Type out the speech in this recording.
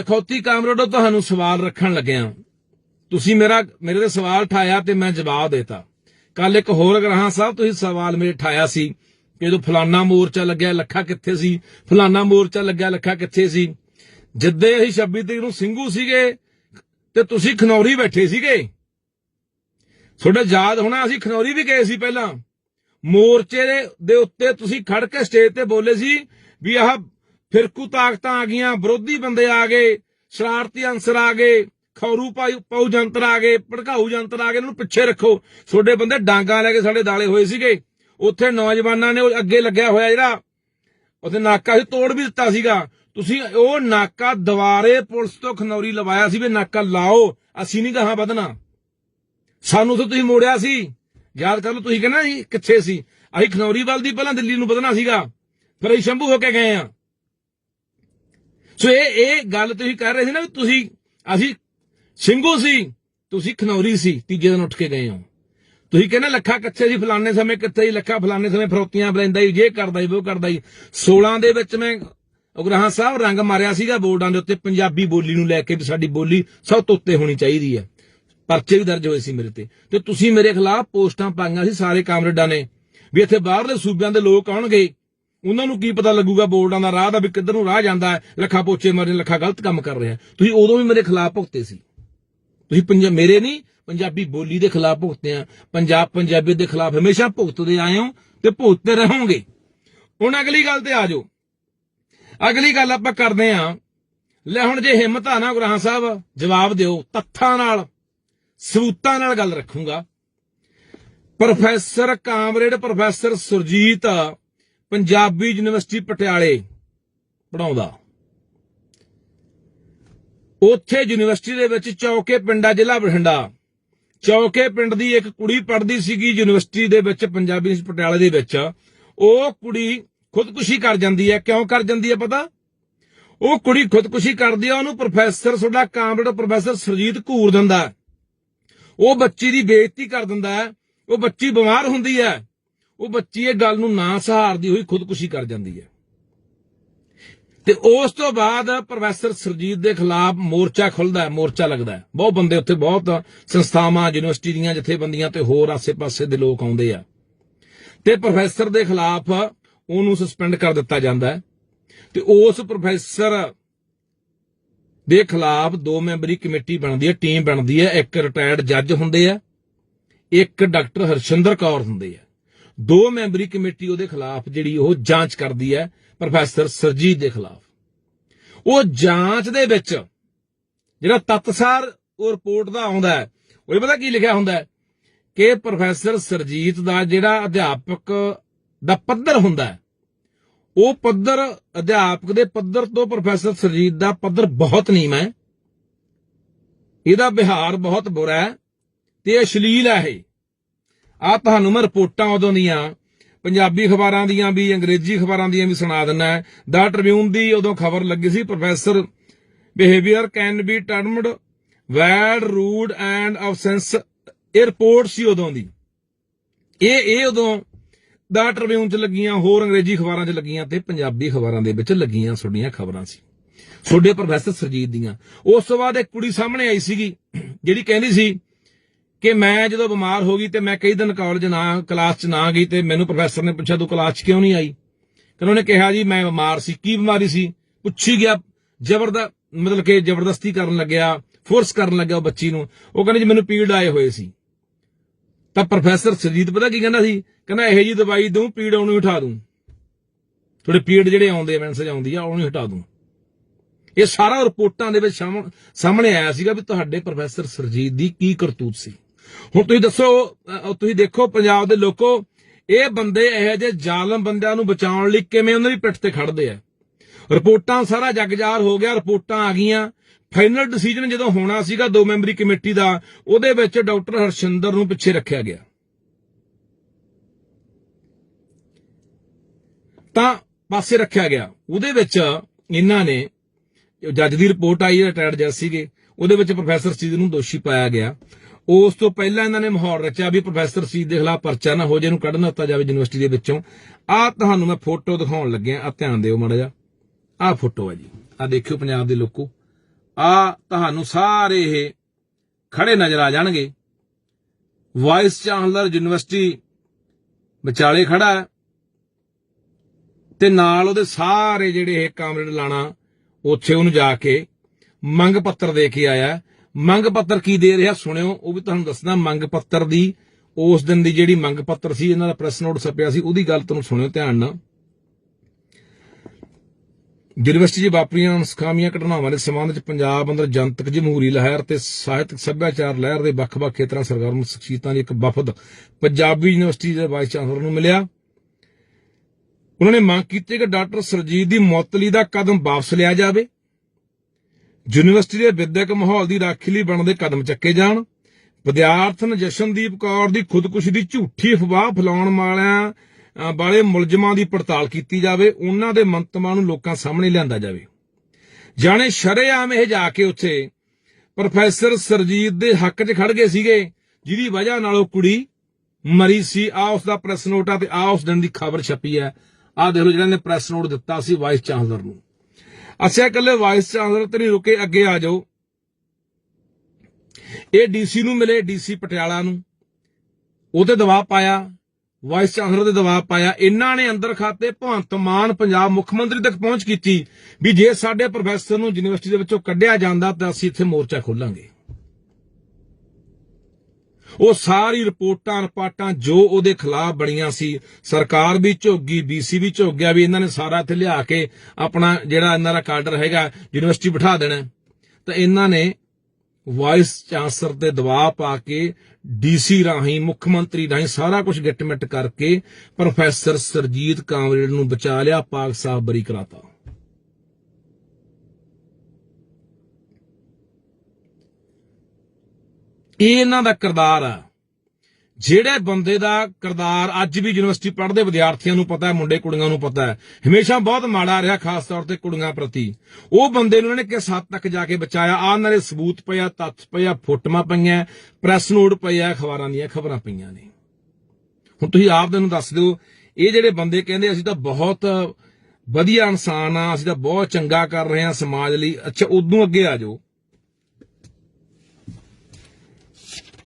ਅਖੌਤੀ ਕਾਮਰੇਡੋ, ਤੁਹਾਨੂੰ ਸਵਾਲ ਰੱਖਣ ਲੱਗਿਆ ਤੁਸੀਂ ਮੇਰਾ, ਮੇਰੇ ਤੇ ਸਵਾਲ ਠਾਇਆ ਤੇ ਮੈਂ ਜਵਾਬ ਦੇਤਾ। ਕੱਲ ਇੱਕ ਹੋਰ ਗ੍ਰਾਹਾਂ ਸਾਹਿਬ, ਤੁਸੀਂ ਸਵਾਲ ਮੇਰੇ ਠਾਇਆ ਸੀ ਕਿ ਜਦੋਂ ਫਲਾਨਾ ਮੋਰਚਾ ਲੱਗਿਆ, ਲੱਖਾ ਕਿੱਥੇ ਸੀ? ਫਲਾਨਾ ਮੋਰਚਾ ਲੱਗਿਆ, ਲੱਖਾ ਕਿੱਥੇ ਸੀ? ਜਿੱਦੇ ਅਸੀਂ 26 ਤਰੀਕ ਨੂੰ ਸਿੰਘੂ ਸੀਗੇ ਤੇ ਤੁਸੀਂ ਖਨੌਰੀ ਬੈਠੇ ਸੀਗੇ। ਤੁਹਾਡਾ ਯਾਦ ਹੋਣਾ, ਅਸੀਂ ਖਨੌਰੀ ਵੀ ਗਏ ਸੀ ਪਹਿਲਾਂ। ਮੋਰਚੇ ਦੇ- ਦੇ ਉੱਤੇ ਤੁਸੀਂ ਖੜ ਕੇ ਸਟੇਜ ਤੇ ਬੋਲੇ ਸੀ ਵੀ ਆਹ ਫਿਰਕੂ ਤਾਕਤਾਂ ਆ ਗਈਆਂ, ਵਿਰੋਧੀ ਬੰਦੇ ਆ ਗਏ, ਸ਼ਰਾਰਤੀ ਅੰਸਰ ਆ ਗਏ, ਖੌਰੂ ਪਾਉ ਪਾਉ ਜੰਤਰ ਆ ਗਏ, ਭੜਕਾਊ ਜੰਤਰ ਆ ਗਏ, ਇਹਨਾਂ ਨੂੰ ਪਿੱਛੇ ਰੱਖੋ। ਤੁਹਾਡੇ ਬੰਦੇ ਡਾਂਗਾ ਲੈ ਕੇ ਸਾਡੇ ਦਾਲੇ ਹੋਏ ਸੀਗੇ। ਉੱਥੇ ਨੌਜਵਾਨਾਂ ਨੇ ਉਹ ਅੱਗੇ ਲੱਗਿਆ ਹੋਇਆ ਜਿਹੜਾ, ਉੱਥੇ ਨਾਕਾ ਸੀ, ਤੋੜ ਵੀ ਦਿੱਤਾ ਸੀਗਾ। ਤੁਸੀਂ ਉਹ ਨਾਕਾ ਦੁਬਾਰੇ ਪੁਲਿਸ ਤੋਂ ਖਨੌਰੀ ਲਵਾਇਆ ਸੀ ਵੀ ਨਾਕਾ ਲਾਓ, ਅਸੀਂ ਨਹੀਂ ਕਹਾਂ ਵਧਣਾ। ਸਾਨੂੰ ਤਾਂ ਤੁਸੀਂ ਮੋੜਿਆ ਸੀ। ਯਾਦ ਕਰ ਲਓ, ਤੁਸੀਂ ਕਹਿੰਦਾ ਕਿੱਥੇ ਸੀ? ਅਸੀਂ ਖਨੌਰੀ ਵੱਲ ਦੀ ਪਹਿਲਾਂ ਦਿੱਲੀ ਨੂੰ ਵਧਣਾ ਸੀਗਾ। ਫਿਰ ਅਸੀਂ ਸ਼ੰਭੂ ਹੋ ਕੇ ਗਏ ਆ ਸੋ ਇਹ ਇਹ ਗੱਲ ਤੁਸੀਂ ਕਰ ਰਹੇ ਸੀ ਨਾ ਵੀ ਤੁਸੀਂ, ਅਸੀਂ ਸਿੰਘੂ ਸੀ, ਤੁਸੀਂ ਖਨੌਰੀ ਸੀ, ਤੀਜੇ ਦਿਨ ਉੱਠ ਕੇ ਗਏ ਹੋ। ਤੁਸੀਂ ਕਹਿੰਦੇ ਲੱਖਾ ਕਿੱਥੇ ਸੀ, ਫਲਾਣੇ ਸਮੇਂ ਕਿੱਥੇ ਸੀ, ਲੱਖਾ ਫਲਾਣੇ ਸਮੇਂ ਫਰੋਤੀਆਂ ਬਲੈਂਦਾ ਹੀ ਜੇ ਕਰਦਾ ਹੀ ਉਹ ਕਰਦਾ ਹੀ 16 ਦੇ ਵਿੱਚ ਮੈਂ ਉਗਰਾਹਾਂ ਸਾਹਿਬ ਰੰਗ ਮਾਰਿਆ ਸੀਗਾ ਬੋਰਡਾਂ ਦੇ ਉੱਤੇ, ਪੰਜਾਬੀ ਬੋਲੀ ਨੂੰ ਲੈ ਕੇ ਵੀ ਸਾਡੀ ਬੋਲੀ ਸਭ ਤੋਂ ਉੱਤੇ ਹੋਣੀ ਚਾਹੀਦੀ ਹੈ। ਪਰਚੇ ਵੀ ਦਰਜ ਹੋਏ ਸੀ ਮੇਰੇ ਤੇ। ਤੇ ਤੁਸੀਂ ਮੇਰੇ ਖਿਲਾਫ ਪੋਸਟਾਂ ਪਾਈਆਂ ਸੀ ਸਾਰੇ ਕਾਮਰੇਡਾਂ ਨੇ, ਵੀ ਇੱਥੇ ਬਾਹਰਲੇ ਸੂਬਿਆਂ ਦੇ ਲੋਕ ਆਉਣਗੇ। ਉਹਨਾਂ ਨੂੰ ਕੀ ਪਤਾ ਲੱਗੂਗਾ ਬੋਰਡਾਂ ਦਾ ਰਾਹ ਦਾ ਵੀ ਕਿੱਧਰ ਨੂੰ ਰਾਹ ਜਾਂਦਾ ਹੈ, ਲੱਖਾ ਪੋਚੇ ਮਾਰੇ ਲੱਖਾ ਗਲਤ ਕੰਮ ਕਰ ਰਿਹਾ ਤੁਸੀਂ ਉਦੋਂ ਵੀ ਮੇਰੇ ਖਿਲਾਫ ਭੁਗਤੇ ਸੀ। ਤੁਸੀਂ ਪੰਜਾਬ ਮੇਰੇ ਨਹੀਂ, ਪੰਜਾਬੀ ਬੋਲੀ ਦੇ ਖਿਲਾਫ ਭੁਗਤੇ ਆ। ਪੰਜਾਬ ਪੰਜਾਬੀ ਦੇ ਖਿਲਾਫ ਹਮੇਸ਼ਾ ਭੁਗਤਦੇ ਆਏ ਹੋ ਤੇ ਭੁਗਤਦੇ ਰਹੋਗੇ। ਹੁਣ ਅਗਲੀ ਗੱਲ ਤੇ ਆ ਜਾਓ। ਅਗਲੀ ਗੱਲ ਆਪਾਂ ਕਰਦੇ ਆ ਲੈ ਹੁਣ ਜੇ ਹਿੰਮਤ ਆ ਨਾ ਗੁਰਾਂ ਸਾਹਿਬ, ਜਵਾਬ ਦਿਓ, ਤੱਥਾਂ ਨਾਲ, ਸਬੂਤਾਂ ਨਾਲ ਗੱਲ ਰੱਖੂੰਗਾ। Professor comrade, professor Surjit Punjabi university ਪਟਿਆਲੇ ਪੜਾਉਂਦਾ ਉੱਥੇ ਯੂਨੀਵਰਸਿਟੀ ਦੇ ਵਿੱਚ ਚੌਕੇ ਪਿੰਡਾ ਜ਼ਿਲ੍ਹਾ ਬਠਿੰਡਾ। ਚੌਕੇ ਪਿੰਡ ਦੀ ਇੱਕ ਕੁੜੀ ਪੜ੍ਹਦੀ ਸੀਗੀ ਯੂਨੀਵਰਸਿਟੀ ਦੇ ਵਿੱਚ, ਪੰਜਾਬੀ ਯੂਨੀਵਰਸਿਟੀ ਪਟਿਆਲੇ ਦੇ ਵਿੱਚ। ਉਹ ਕੁੜੀ ਖੁਦਕੁਸ਼ੀ ਕਰ ਜਾਂਦੀ ਹੈ। ਕਿਉਂ ਕਰ ਜਾਂਦੀ ਹੈ ਪਤਾ? ਉਹ ਕੁੜੀ ਖੁਦਕੁਸ਼ੀ ਕਰਦੀ ਹੈ ਉਹਨੂੰ ਪ੍ਰੋਫੈਸਰ ਤੁਹਾਡਾ ਕਾਮਰੇਡ ਪ੍ਰੋਫੈਸਰ ਸੁਰਜੀਤ ਘੂਰ ਦਿੰਦਾ। ਉਹ ਬੱਚੀ ਦੀ ਬੇਇੱਜ਼ਤੀ ਕਰ ਦਿੰਦਾ ਉਹ ਬੱਚੀ ਬਿਮਾਰ ਹੁੰਦੀ ਹੈ। ਉਹ ਬੱਚੀ ਇਹ ਗੱਲ ਨੂੰ ਨਾ ਸਹਾਰਦੀ ਹੋਈ ਖੁਦਕੁਸ਼ੀ ਕਰ ਜਾਂਦੀ ਹੈ। ਤੇ ਉਸ ਤੋਂ ਬਾਅਦ ਪ੍ਰੋਫੈਸਰ ਸਰਜੀਤ ਦੇ ਖਿਲਾਫ ਮੋਰਚਾ ਖੁੱਲਦਾ ਹੈ, ਮੋਰਚਾ ਲੱਗਦਾ ਹੈ। ਬਹੁਤ ਬੰਦੇ ਉੱਥੇ ਬਹੁਤ ਸੰਸਥਾਵਾਂ, ਯੂਨੀਵਰਸਿਟੀ ਦੀਆਂ ਜਥੇਬੰਦੀਆਂ ਤੇ ਹੋਰ ਆਸੇ-ਪਾਸੇ ਦੇ ਲੋਕ ਆਉਂਦੇ ਆ। ਤੇ ਪ੍ਰੋਫੈਸਰ ਦੇ ਖਿਲਾਫ ਉਹਨੂੰ ਸਸਪੈਂਡ ਕਰ ਦਿੱਤਾ ਜਾਂਦਾ ਹੈ। ਤੇ ਉਸ ਪ੍ਰੋਫੈਸਰ ਦੇ ਖਿਲਾਫ ਦੋ ਮੈਂਬਰੀ ਕਮੇਟੀ ਬਣਦੀ ਹੈ, ਟੀਮ ਬਣਦੀ ਹੈ। ਇੱਕ ਰਿਟਾਇਰਡ ਜੱਜ ਹੁੰਦੇ ਆ, ਇੱਕ ਡਾਕਟਰ ਹਰਸ਼ਿੰਦਰ ਕੌਰ ਹੁੰਦੇ ਆ। ਦੋ ਮੈਂਬਰੀ ਕਮੇਟੀ ਉਹਦੇ ਖਿਲਾਫ ਜਿਹੜੀ ਉਹ ਜਾਂਚ ਕਰਦੀ ਹੈ, ਪ੍ਰੋਫੈਸਰ ਸਰਜੀਤ ਦੇ ਖਿਲਾਫ। ਉਹ ਜਾਂਚ ਦੇ ਵਿੱਚ ਜਿਹੜਾ ਤੱਤਸਾਰ ਉਹ ਰਿਪੋਰਟ ਦਾ ਆਉਂਦਾ ਹੈ ਉਹ ਪਤਾ ਕੀ ਲਿਖਿਆ ਹੁੰਦਾ ਹੈ? ਕਿ ਪ੍ਰੋਫੈਸਰ ਸਰਜੀਤ ਦਾ ਜਿਹੜਾ ਅਧਿਆਪਕ ਦਾ ਪੱਧਰ ਹੁੰਦਾ ਹੈ, ਉਹ ਪੱਧਰ ਅਧਿਆਪਕ ਦੇ ਪੱਧਰ ਤੋਂ ਪ੍ਰੋਫੈਸਰ ਸਰਜੀਤ ਦਾ ਪੱਧਰ ਬਹੁਤ ਨੀਵਾਂ ਹੈ। ਇਹਦਾ ਵਿਹਾਰ ਬਹੁਤ ਬੁਰਾ ਹੈ ਤੇ ਅਸ਼ਲੀਲ ਹੈ ਇਹ। ਆ ਤੁਹਾਨੂੰ ਮੈਂ ਰਿਪੋਰਟਾਂ ਉਦੋਂ ਦੀਆਂ, ਪੰਜਾਬੀ ਅਖਬਾਰਾਂ ਦੀਆਂ ਵੀ, ਅੰਗਰੇਜ਼ੀ ਅਖਬਾਰਾਂ ਦੀਆਂ ਵੀ ਸੁਣਾ ਦਿੰਨਾ ਦਾ ਟ੍ਰਿਬਿਊਨ ਦੀ ਉਦੋਂ ਖਬਰ ਲੱਗੀ ਸੀ, professor behaviour can be termed wed rude and absence ਇਹ ਰਿਪੋਰਟ ਸੀ ਉਦੋਂ ਦੀ। ਇਹ ਇਹ ਉਦੋਂ ਦਾ ਟ੍ਰਿਬਿਊਨ ਚ ਲੱਗੀਆਂ, ਹੋਰ ਅੰਗਰੇਜ਼ੀ ਅਖਬਾਰਾਂ ਚ ਲੱਗੀਆਂ ਤੇ ਪੰਜਾਬੀ ਅਖਬਾਰਾਂ ਦੇ ਵਿੱਚ ਲੱਗੀਆਂ ਤੁਹਾਡੀਆਂ ਖਬਰਾਂ ਸੀ। ਤੁਹਾਡੇ ਪ੍ਰੋਫੈਸਰ ਸਰਜੀਤ ਦੀਆਂ। ਉਸ ਤੋਂ ਬਾਅਦ ਇੱਕ ਕੁੜੀ ਸਾਹਮਣੇ ਆਈ ਸੀਗੀ, ਜਿਹੜੀ ਕਹਿੰਦੀ ਸੀ ਕਿ ਮੈਂ ਜਦੋਂ ਬਿਮਾਰ ਹੋ ਗਈ ਤੇ ਮੈਂ ਕਈ ਦਿਨ ਕਾਲਜ ਨਾ ਕਲਾਸ 'ਚ ਨਾ ਗਈ ਤੇ ਮੈਨੂੰ ਪ੍ਰੋਫੈਸਰ ਨੇ ਪੁੱਛਿਆ, ਤੂੰ ਕਲਾਸ 'ਚ ਕਿਉਂ ਨਹੀਂ ਆਈ? ਤੇ ਉਹਨੇ ਕਿਹਾ ਜੀ, ਮੈਂ ਬਿਮਾਰ ਸੀ। ਕੀ ਬਿਮਾਰੀ ਸੀ? ਪੁੱਛੀ ਗਿਆ, ਜ਼ਬਰਦਸਤ, ਮਤਲਬ ਕਿ ਜ਼ਬਰਦਸਤੀ ਕਰਨ ਲੱਗਿਆ ਫੋਰਸ ਕਰਨ ਲੱਗਿਆ ਉਹ ਬੱਚੀ ਨੂੰ। ਉਹ ਕਹਿੰਦੇ ਜੀ, ਮੈਨੂੰ ਪੀੜ ਆਏ ਹੋਏ ਸੀ। ਤਾਂ ਪ੍ਰੋਫੈਸਰ ਸਰਜੀਤ ਪਤਾ ਕੀ ਕਹਿੰਦਾ ਸੀ? ਕਹਿੰਦਾ, ਇਹੋ ਜੀ ਦਵਾਈ ਦਊਂ, ਪੀੜ ਉਹਨੂੰ ਉਠਾ ਦੂੰ ਥੋੜੇ ਪੀੜ ਜਿਹੜੇ ਆਉਂਦੇ ਮੈਂਸੇਜ ਆਉਂਦੀ ਆ, ਉਹਨੂੰ ਹਟਾ ਦੂੰ ਇਹ ਸਾਰਾ ਰਿਪੋਰਟਾਂ ਦੇ ਵਿੱਚ ਸਾਹਮ- ਸਾਹਮਣੇ ਆਇਆ ਸੀਗਾ ਵੀ ਤੁਹਾਡੇ ਪ੍ਰੋਫੈਸਰ ਸਰਜੀਤ ਦੀ ਕੀ ਕਰਤੂਤ ਸੀ। ਹੁਣ ਤੁਸੀਂ ਦੱਸੋ ਤੁਸੀਂ ਦੇਖੋ, ਪੰਜਾਬ ਦੇ ਲੋਕੋ, ਇਹ ਬੰਦੇ ਇਹੋ ਜਿਹੇ ਜ਼ਾਲਮ ਬੰਦਿਆਂ ਨੂੰ ਬਚਾਉਣ ਲਈ ਕਿਵੇਂ ਉਹਨਾਂ ਦੀ ਪਿੱਠ ਤੇ ਖੜਦੇ ਆ? ਰਿਪੋਰਟਾਂ ਸਾਰਾ ਜਗਜਾਰ ਹੋ ਗਿਆ, ਰਿਪੋਰਟਾਂ ਆ ਗਈਆਂ। ਫਾਈਨਲ ਡਿਸੀਜਨ ਜਦੋਂ ਹੋਣਾ ਸੀਗਾ ਦੋ ਮੈਂਬਰੀ ਕਮੇਟੀ ਦਾ, ਉਹਦੇ ਵਿੱਚ ਡਾਕਟਰ ਹਰਸ਼ਿੰਦਰ ਨੂੰ ਪਿੱਛੇ ਰੱਖਿਆ ਗਿਆ। ਤਾਂ ਪਾਸੇ ਰੱਖਿਆ ਗਿਆ। ਉਹਦੇ ਵਿੱਚ ਇਹਨਾਂ ਨੇ, ਜੱਜ ਦੀ ਰਿਪੋਰਟ ਆਈ, ਰਿਟਾਇਰਡ ਜੱਜ ਸੀਗੇ। ਉਹਦੇ ਵਿੱਚ ਪ੍ਰੋਫੈਸਰ ਸੀਦ ਨੂੰ ਦੋਸ਼ੀ ਪਾਇਆ ਗਿਆ। ਉਸ ਤੋਂ ਪਹਿਲਾਂ ਇਹਨਾਂ ਨੇ ਮਾਹੌਲ ਰਚਿਆ ਵੀ ਪ੍ਰੋਫੈਸਰ ਸੀਦ ਦੇ ਖਿਲਾਫ ਪਰਚਾ ਨਾ ਹੋ ਜੇ, ਇਹਨੂੰ ਕੱਢ ਦਿੱਤਾ ਜਾਵੇ ਯੂਨੀਵਰਸਿਟੀ ਦੇ ਵਿੱਚੋਂ। ਆਹ ਤੁਹਾਨੂੰ ਮੈਂ ਫੋਟੋ ਦਿਖਾਉਣ ਲੱਗਿਆ, ਆ ਧਿਆਨ ਦਿਓ ਮਾੜਾ ਜਿਹਾ। ਆਹ ਫੋਟੋ ਹੈ ਜੀ। ਆਹ ਦੇਖਿਓ ਪੰਜਾਬ ਦੇ ਲੋਕੋ। ਆ ਤੁਹਾਨੂੰ ਸਾਰੇ ਇਹ ਖੜੇ ਨਜ਼ਰ ਆ ਜਾਣਗੇ। ਵਾਈਸ ਚਾਂਸਲਰ ਯੂਨੀਵਰਸਿਟੀ ਵਿਚਾਲੇ ਖੜਾ ਹੈ। ਤੇ ਨਾਲ ਉਹਦੇ ਸਾਰੇ ਜਿਹੜੇ ਇਹ ਕਾਮਰੇਡ ਲਾਣਾ, ਉੱਥੇ ਉਹਨੂੰ ਜਾ ਕੇ ਮੰਗ ਪੱਤਰ ਦੇ ਕੇ ਆਇਆ ਮੰਗ ਪੱਤਰ ਕੀ ਦੇ ਰਿਹਾ ਸੁਣਿਓ, ਉਹ ਵੀ ਤੁਹਾਨੂੰ ਦੱਸਣਾ ਮੰਗ ਪੱਤਰ ਦੀ, ਉਸ ਦਿਨ ਦੀ ਜਿਹੜੀ ਮੰਗ ਪੱਤਰ ਸੀ, ਇਹਨਾਂ ਦਾ ਪ੍ਰੈਸ ਨੋਟ ਛਪਿਆ ਸੀ, ਉਹਦੀ ਗੱਲ ਤੁਹਾਨੂੰ ਸੁਣਿਓ ਧਿਆਨ ਨਾਲ। ਯੂਨੀਵਰਸਿਟੀ 'ਚ ਵਾਪਰੀਆਂ ਅਨਸਖਾਮੀਆਂ ਘਟਨਾਵਾਂ ਦੇ ਸਬੰਧ 'ਚ ਪੰਜਾਬ ਅੰਦਰ ਜਨਤਕ ਜਮਹੂਰੀ ਲਹਿਰ ਤੇ ਸਾਹਿਤਕ ਸੱਭਿਆਚਾਰ ਲਹਿਰ ਦੇ ਵੱਖ-ਵੱਖ ਖੇਤਰਾਂ ਸਰਗਰਮ ਸ਼ਖਸੀਅਤਾਂ ਦੀ ਇੱਕ ਵਫਦ ਪੰਜਾਬੀ ਯੂਨੀਵਰਸਿਟੀ ਦੇ ਵਾਈਸ ਚਾਂਸਲਰ ਨੂੰ ਮਿਲਿਆ। ਉਹਨਾਂ ਨੇ ਮੰਗ ਕੀਤੀ ਕਿ ਡਾਕਟਰ ਸਰਜੀਤ ਦੀ ਮੁਅੱਤਲੀ ਦਾ ਕਦਮ ਵਾਪਸ ਲਿਆ ਜਾਵੇ। ਯੂਨੀਵਰਸਿਟੀ ਦੇ ਵਿਦਿਅਕ ਮਾਹੌਲ ਦੀ ਰਾਖੀ ਲਈ ਬਣਦੇ ਕਦਮ ਚੱਕੇ ਜਾਣ। ਵਿਦਿਆਰਥਣ ਜਸ਼ਨਦੀਪ ਕੌਰ ਦੀ ਖੁਦਕੁਸ਼ੀ ਦੀ ਝੂਠੀ ਅਫਵਾਹ ਫੈਲਾਉਣ ਵਾਲਿਆਂ ਵਾਲੇ ਮੁਲਜ਼ਮਾਂ ਦੀ ਪੜਤਾਲ ਕੀਤੀ ਜਾਵੇ, ਉਹਨਾਂ ਦੇ ਮੰਤਵਾਂ ਨੂੰ ਲੋਕਾਂ ਸਾਹਮਣੇ ਲਿਆਂਦਾ ਜਾਵੇ। ਜਾਣੇ ਸ਼ਰੇਆਮ ਇਹ ਜਾ ਕੇ ਉੱਥੇ ਪ੍ਰੋਫੈਸਰ ਸਰਜੀਤ ਦੇ ਹੱਕ 'ਚ ਖੜ ਗਏ ਸੀਗੇ, ਜਿਹਦੀ ਵਜ੍ਹਾ ਨਾਲ ਉਹ ਕੁੜੀ ਮਰੀ ਸੀ। ਆ ਉਸ ਦਾ ਪ੍ਰੈਸ ਨੋਟ ਆ ਤੇ ਆ ਉਸ ਦਿਨ ਦੀ ਖਬਰ ਛਪੀ ਹੈ। ਆ ਦੇਖ ਲਓ ਜਿਹੜਾ ਨੇ ਪ੍ਰੈਸ ਨੋਟ ਦਿੱਤਾ ਸੀ ਵਾਈਸ ਚਾਂਸਲਰ ਨੂੰ। ਅੱਛਾ, ਇਕੱਲੇ ਵਾਈਸ ਚਾਂਸਲਰ ਤੇ ਨਹੀਂ, ਰੁਕੇ, ਅੱਗੇ ਆ ਜਾਓ। ਇਹ ਡੀਸੀ ਨੂੰ ਮਿਲੇ ਡੀਸੀ ਪਟਿਆਲਾ ਨੂੰ। ਉਹਤੇ ਦਬਾਅ ਪਾਇਆ ਵਾਈਸ ਚਾਂਸਲਰ ਤੇ ਦਬਾਅ ਪਾਇਆ। ਇਹਨਾਂ ਨੇ ਅੰਦਰ ਖਾਤੇ ਭਗਵੰਤ ਮਾਨ ਪੰਜਾਬ ਮੁੱਖ ਮੰਤਰੀ ਤੱਕ ਪਹੁੰਚ ਕੀਤੀ ਵੀ ਜੇ ਸਾਡੇ ਪ੍ਰੋਫੈਸਰ ਨੂੰ ਯੂਨੀਵਰਸਿਟੀ ਦੇ ਵਿੱਚੋਂ ਕੱਢਿਆ ਜਾਂਦਾ ਤਾਂ ਅਸੀਂ ਇੱਥੇ ਮੋਰਚਾ ਖੋਲਾਂਗੇ। ਉਹ ਸਾਰੀ ਰਿਪੋਰਟਾਂ ਰਿਪਾਟਾਂ ਜੋ ਉਹਦੇ ਖਿਲਾਫ ਬਣੀਆਂ ਸੀ, ਸਰਕਾਰ ਵੀ ਝੋਗੀ ਬੀਸੀ ਵੀ ਝੋਕ ਗਿਆ ਵੀ ਇਹਨਾਂ ਨੇ ਸਾਰਾ ਇੱਥੇ ਲਿਆ ਕੇ ਆਪਣਾ ਜਿਹੜਾ ਇਹਨਾਂ ਦਾ ਕਾਡਰ ਹੈਗਾ, ਯੂਨੀਵਰਸਿਟੀ ਬਿਠਾ ਦੇਣਾ ਹੈ। ਤਾਂ ਇਹਨਾਂ ਨੇ ਵਾਈਸ ਚਾਂਸਲਰ ਤੇ ਦਬਾਅ ਪਾ ਕੇ ਡੀਸੀ ਰਾਹੀਂ, ਮੁੱਖ ਮੰਤਰੀ ਰਾਹੀਂ ਸਾਰਾ ਕੁਝ ਗਿੱਟਮਿੱਟ ਕਰਕੇ ਪ੍ਰੋਫੈਸਰ ਸਰਜੀਤ ਕਾਮਰੇਡ ਨੂੰ ਬਚਾ ਲਿਆ, ਪਾਕ ਸਾਹਿਬ ਬਰੀ ਕਰਾਤਾ ਇਹ ਇਹਨਾਂ ਦਾ ਕਿਰਦਾਰ ਆ। ਜਿਹੜੇ ਬੰਦੇ ਦਾ ਕਿਰਦਾਰ ਅੱਜ ਵੀ ਯੂਨੀਵਰਸਿਟੀ ਪੜ੍ਹਦੇ ਵਿਦਿਆਰਥੀਆਂ ਨੂੰ ਪਤਾ ਹੈ, ਮੁੰਡੇ ਕੁੜੀਆਂ ਨੂੰ ਪਤਾ ਹੈ, ਹਮੇਸ਼ਾ ਬਹੁਤ ਮਾੜਾ ਰਿਹਾ ਖਾਸ ਤੌਰ ਤੇ ਕੁੜੀਆਂ ਪ੍ਰਤੀ। ਉਹ ਬੰਦੇ ਨੂੰ ਇਹਨਾਂ ਨੇ ਕਿਸ ਹੱਦ ਤੱਕ ਜਾ ਕੇ ਬਚਾਇਆ? ਆ ਦੇ ਸਬੂਤ ਪਿਆ, ਤੱਥ ਪਿਆ, ਫੋਟੋਆਂ ਪਈਆਂ, ਪ੍ਰੈਸ ਨੋਟ ਪਿਆ, ਅਖਬਾਰਾਂ ਦੀਆਂ ਖਬਰਾਂ ਪਈਆਂ ਨੇ। ਹੁਣ ਤੁਸੀਂ ਆਪ ਦੇ ਨੂੰ ਦੱਸ ਦਿਓ, ਇਹ ਜਿਹੜੇ ਬੰਦੇ ਕਹਿੰਦੇ, ਅਸੀਂ ਤਾਂ ਬਹੁਤ ਵਧੀਆ ਇਨਸਾਨ ਆ ਅਸੀਂ ਤਾਂ ਬਹੁਤ ਚੰਗਾ ਕਰ ਰਹੇ ਹਾਂ ਸਮਾਜ ਲਈ। ਅੱਛਾ, ਉਦੋਂ ਅੱਗੇ ਆ ਜਾਓ।